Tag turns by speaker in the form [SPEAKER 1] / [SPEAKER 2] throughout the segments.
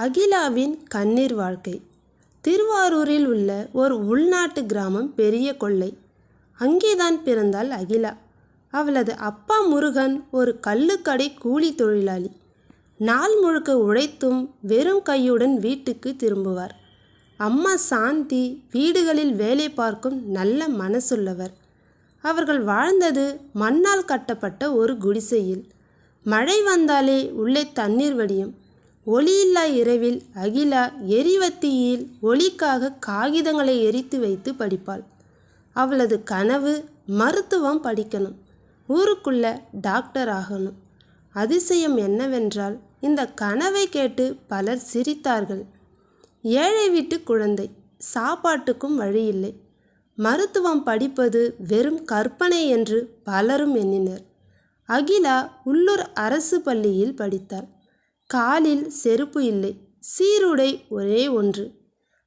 [SPEAKER 1] அகிலாவின் கண்ணீர் வாழ்க்கை. திருவாரூரில் உள்ள ஒரு உள்நாட்டு கிராமம் பெரிய கொள்ளை. அங்கேதான் பிறந்தாள் அகிலா. அவளது அப்பா முருகன் ஒரு கள்ளுக்கடை கூலி தொழிலாளி. நாள் முழுக்க உழைத்தும் வெறும் கையுடன் வீட்டுக்கு திரும்புவார். அம்மா சாந்தி வீடுகளில் வேலை பார்க்கும் நல்ல மனசுள்ளவர். அவர்கள் வாழ்ந்தது மண்ணால் கட்டப்பட்ட ஒரு குடிசையில். மழை வந்தாலே உள்ளே தண்ணீர் வடியும். ஒளியில்லா இரவில் அகிலா எரிவத்தியில் ஒளிக்காக காகிதங்களை எரித்து வைத்து படிப்பாள். அவளது கனவு மருத்துவம் படிக்கணும். ஊருக்குள்ள டாக்டர் ஆகணும். அதிசயம் என்னவென்றால் இந்த கனவை கேட்டு பலர் சிரித்தார்கள். ஏழை வீட்டு குழந்தை சாப்பாட்டுக்கும் வழியில்லை. மருத்துவம் படிப்பது வெறும் கற்பனை என்று பலரும் எண்ணினர். அகிலா உள்ளூர் அரசு பள்ளியில் படித்தாள். காலில் செருப்பு இல்லை. சீருடை ஒரே ஒன்று.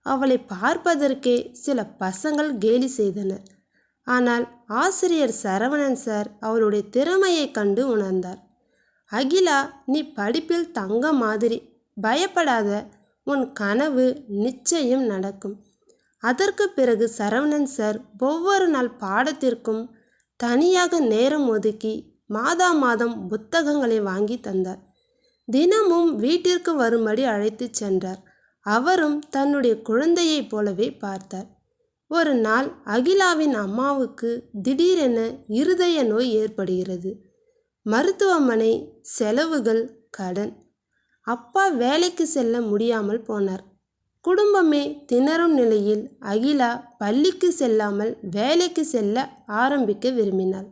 [SPEAKER 1] அவளை பார்ப்பதற்கே சில பசங்கள் கேலி செய்தனர். ஆனால் ஆசிரியர் சரவணன் சார் அவளுடைய திறமையை கண்டு உணர்ந்தார். அகிலா நீ படிப்பில் தங்க மாதிரி. பயப்படாத. உன் கனவு நிச்சயம் நடக்கும் அதற்கு பிறகு சரவணன் சார் ஒவ்வொரு நாள் பாடத்திற்கும் தனியாக நேரம் ஒதுக்கி மாதா மாதம் புத்தகங்களை வாங்கி தந்தார். தினமும் வீட்டிற்கு வரும்படி அழைத்துச் சென்றார். அவரும் தன்னுடைய குழந்தையைப் போலவே பார்த்தார். ஒரு நாள் அகிலாவின் அம்மாவுக்கு திடீரென இருதய நோய் ஏற்படுகிறது. மருத்துவமனை செலவுகள் கடன். அப்பா வேலைக்கு செல்ல முடியாமல் போனார். குடும்பமே திணறும் நிலையில் அகிலா பள்ளிக்கு செல்லாமல் வேலைக்கு செல்ல ஆரம்பிக்க விரும்பினாள்.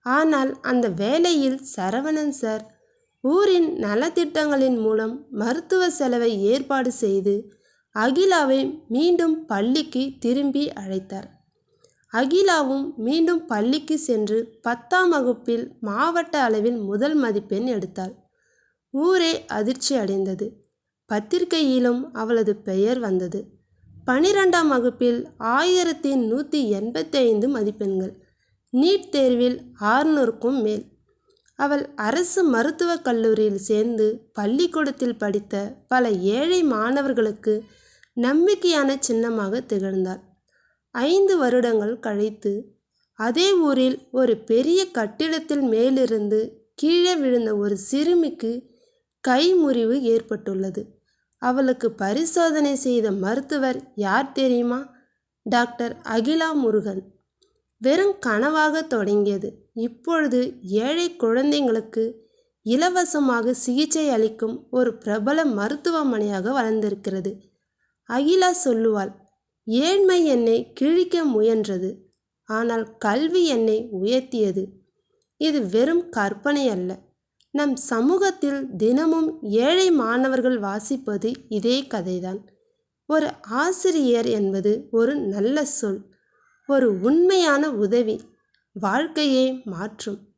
[SPEAKER 1] ஆனால் அந்த வேலையில் சரவணன் சார் ஊரின் நலத்திட்டங்களின் மூலம் மருத்துவ செலவை ஏற்பாடு செய்து அகிலாவை மீண்டும் பள்ளிக்கு திரும்பி அழைத்தார். அகிலாவும் மீண்டும் பள்ளிக்கு சென்று பத்தாம் வகுப்பில் மாவட்ட அளவில் முதல் மதிப்பெண் எடுத்தாள். ஊரே அதிர்ச்சி அடைந்தது. பத்திரிகையிலும் அவளது பெயர் வந்தது. பனிரெண்டாம் வகுப்பில் ஆயிரத்தி நூற்றி எண்பத்தி ஐந்து மதிப்பெண்கள். நீட் தேர்வில் ஆறுநூறுக்கும் மேல். அவள் அரசு மருத்துவக் கல்லூரியில் சேர்ந்து பள்ளிக்கூடத்தில் படித்த பல ஏழை மாணவர்களுக்கு நம்பிக்கையான சின்னமாக திகழ்ந்தாள். ஐந்து வருடங்கள் கழித்து அதே ஊரில் ஒரு பெரிய கட்டிடத்தில் மேலிருந்து கீழே விழுந்த ஒரு சிறுமிக்கு கை முறிவு ஏற்பட்டுள்ளது. அவளுக்கு பரிசோதனை செய்த மருத்துவர் யார் தெரியுமா? டாக்டர் அகிலா முருகன். வெறும் கனவாக தொடங்கியது. இப்பொழுது ஏழை குழந்தைங்களுக்கு இலவசமாக சிகிச்சை அளிக்கும் ஒரு பிரபல மருத்துவமனையாக வளர்ந்திருக்கிறது. அகிலா சொல்லுவாள் ஏழ்மை என்னை கிழிக்க முயன்றது ஆனால் கல்வி என்னை உயர்த்தியது. இது வெறும் கற்பனை அல்ல. நம் சமூகத்தில் தினமும் ஏழை மாணவர்கள் வாசிப்பது இதே கதைதான். ஒரு ஆசிரியர் என்பது ஒரு நல்ல சொல். ஒரு உண்மையான உதவி. வாழ்க்கையை மாற்றும்.